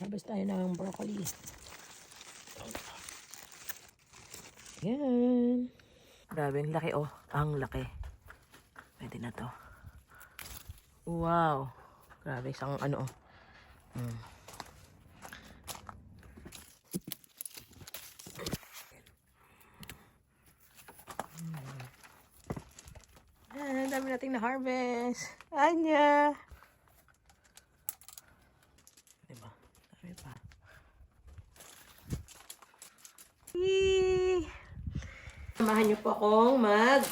Harvest tayo ng broccoli. Yan. Grabe, ang laki oh. Ang laki. Pwede na to. Wow. Grabe, isang ano oh. Hmm. Ang dami nating na-harvest. Anya! Diba? Dami pa. Yee! Samahan niyo po akong mag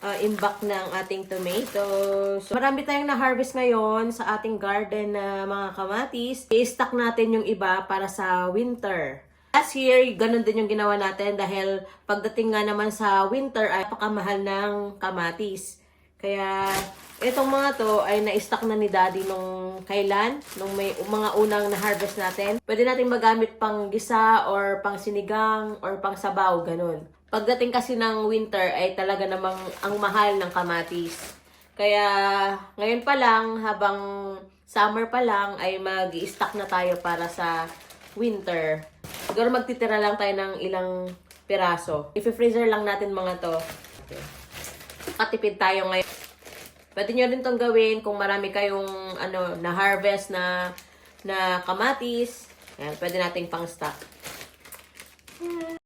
uh, imbak ng ating tomatoes. So, marami tayong na-harvest ngayon sa ating garden na mga kamatis. I-stock natin yung iba para sa winter. Last year, ganun din yung ginawa natin dahil pagdating nga naman sa winter ay pakamahal ng kamatis. Kaya itong mga to ay na-stock na ni Daddy nung kailan, nung may mga unang na-harvest natin. Pwede natin magamit pang gisa or pang sinigang or pang sabaw, ganun. Pagdating kasi ng winter ay talaga namang ang mahal ng kamatis. Kaya ngayon pa lang, habang summer pa lang, ay mag-stock na tayo para sa winter. Siguro magtitira lang tayo ng ilang piraso. I-freezer lang natin mga to. Katipid tayo ngayon. Pwede nyo rin tong gawin kung marami kayong ano, na-harvest na, na kamatis. Ayan, pwede nating pang-stock.